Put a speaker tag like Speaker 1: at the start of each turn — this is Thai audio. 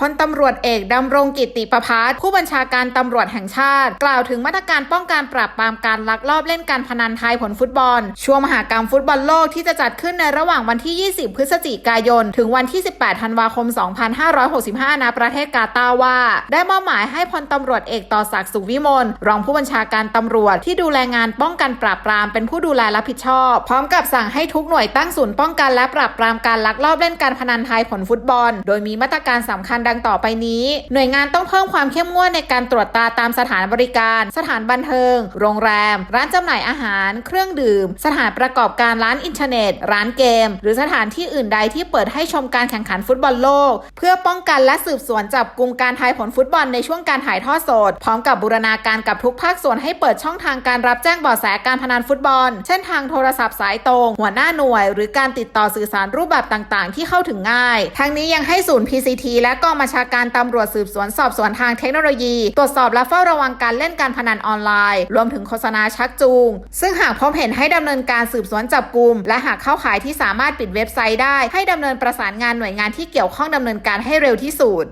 Speaker 1: พลตำรวจเอกดำรงกิติประพัฒผู้บัญชาการตำรวจแห่งชาติ กล่าวถึงมาตรการป้องกันปราบปรามการลักลอบเล่นการพนันไทยผลฟุตบอล ช่วงมหากรรมฟุตบอลโลกที่จะจัดขึ้นในระหว่างวันที่ 20 พฤศจิกายน ถึงวันที่ 18 ธันวาคม 2565 ณ ประเทศกาตาว่า ได้มอบหมายให้พลตำรวจเอกต่อศักดิ์สุวิมลรองผู้บัญชาการตำรวจที่ดูแลงานป้องกันปราบปรามเป็นผู้ดูแลรับผิดชอบ พร้อมกับสั่งให้ทุกหน่วยตั้งศูนย์ป้องกันและปราบปรามการลักลอบเล่นการพนันไทยผลฟุตบอล โดยมีมาตรการสำคัญดังต่อไปนี้ หน่วยงานต้องเพิ่มความเข้มงวดในการตรวจตาตามสถานบริการ สถานบันเทิง โรงแรม ร้านจำหน่ายอาหาร เครื่องดื่ม สถานประกอบการร้านอินเทอร์เน็ต ร้านเกม หรือสถานที่อื่นใดที่เปิดให้ชมการแข่งขันฟุตบอลโลก เพื่อป้องกันและสืบสวนจับกลุ่มการทายผลฟุตบอลในช่วงการถ่ายทอดสด พร้อมกับบูรณาการกับทุกภาคส่วนให้เปิดช่องทางการรับแจ้งเบาะแสการพนันฟุตบอล เช่นทางโทรศัพท์สายตรง หัวหน้าหน่วย หรือการติดต่อสื่อสารรูปแบบต่าง ๆ ที่เข้าถึงง่าย ทั้งนี้ยังให้ศูนย์ PCT และกององบัญชาการตำรวจสืบสวนสอบสวนทางเทคโนโลยี ตรวจสอบและเฝ้าระวังการเล่นการพนันออนไลน์ รวมถึงโฆษณาชักจูง ซึ่งหากพบเห็นให้ดำเนินการสืบสวนจับกลุ่มและหากเข้าข่ายที่สามารถปิดเว็บไซต์ได้ ให้ดำเนินประสานงานหน่วยงานที่เกี่ยวข้องดำเนินการให้เร็วที่สุด